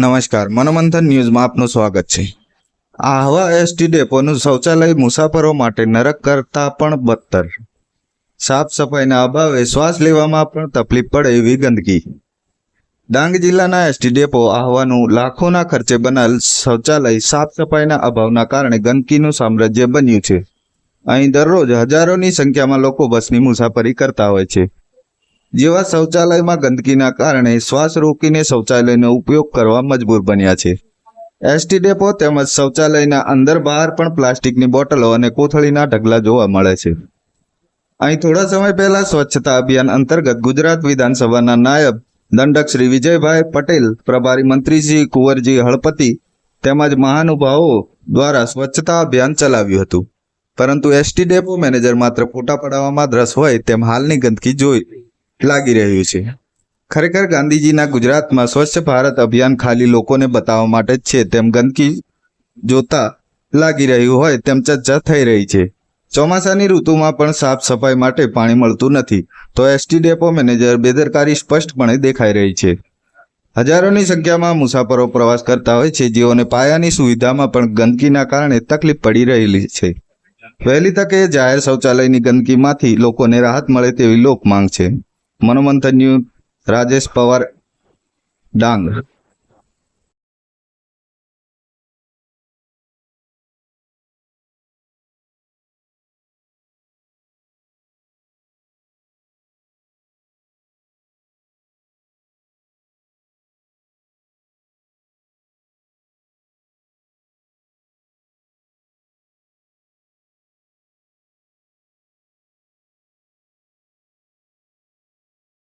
નમસ્કાર, મનોમંથન ન્યૂઝમાં આપનું સ્વાગત છે. આહવા એસટી ડેપોનું શૌચાલય મુસાફરો માટે નરક કરતા પણ બદતર. સાફ સફાઈના અભાવે શ્વાસ લેવામાં પણ તકલીફ પડે એવી ગંદકી. ડાંગ જિલ્લાના એસટી ડેપો આહવાનું લાખોના ખર્ચે બનાવેલ શૌચાલય સાફ સફાઈના અભાવના કારણે ગંદકીનું સામ્રાજ્ય બન્યું છે. અહીં દરરોજ હજારોની સંખ્યામાં લોકો બસની મુસાફરી કરતા હોય છે. જેવા શૌચાલયમાં ગંદકીના કારણે શ્વાસ રોકીને શૌચાલયનો ઉપયોગ કરવા મજબૂર બન્યા છે. એસટી ડેપો તેમજ શૌચાલયના અંદર બહાર પણ પ્લાસ્ટિકની બોટલો અને કોથળીના ઢગલા જોવા મળે છે. અહીં થોડા સમય પહેલા સ્વચ્છતા અભિયાન અંતર્ગત ગુજરાત વિધાનસભાના નાયબ દંડક શ્રી વિજયભાઈ પટેલ, પ્રભારી મંત્રી કુંવરજી હળપતિ તેમજ મહાનુભાવો દ્વારા સ્વચ્છતા અભિયાન ચલાવ્યું હતું. પરંતુ એસટી ડેપો મેનેજર માત્ર ફોટા પડાવવામાં રસ હોય તેમ હાલની ગંદકી જોઈ લાગી રહ્યું છે. ખરેખર ગાંધીજીના ગુજરાતમાં સ્વચ્છ ભારત અભિયાન ખાલી લોકોને બતાવવા માટે જ છે, તેમ ગંદકી જોતા લાગી રહ્યું હોય, તેમ ચર્ચા થઈ રહી છે. ચોમાસાની ઋતુમાં પણ સાફ સફાઈ માટે પાણી મળતું નથી, તો એસટી ડેપો મેનેજર બેદરકારી સ્પષ્ટપણે દેખાઈ રહી છે. હજારોની સંખ્યામાં મુસાફરો પ્રવાસ કરતા હોય છે, જેઓને પાયાની સુવિધામાં પણ ગંદકીના કારણે તકલીફ પડી રહેલી છે. વહેલી તકે જાહેર શૌચાલયની ગંદકીમાંથી લોકોને રાહત મળે તેવી લોક માંગ છે. મનોમંથન ન્યૂઝ રાજેશ પવાર ડાંગ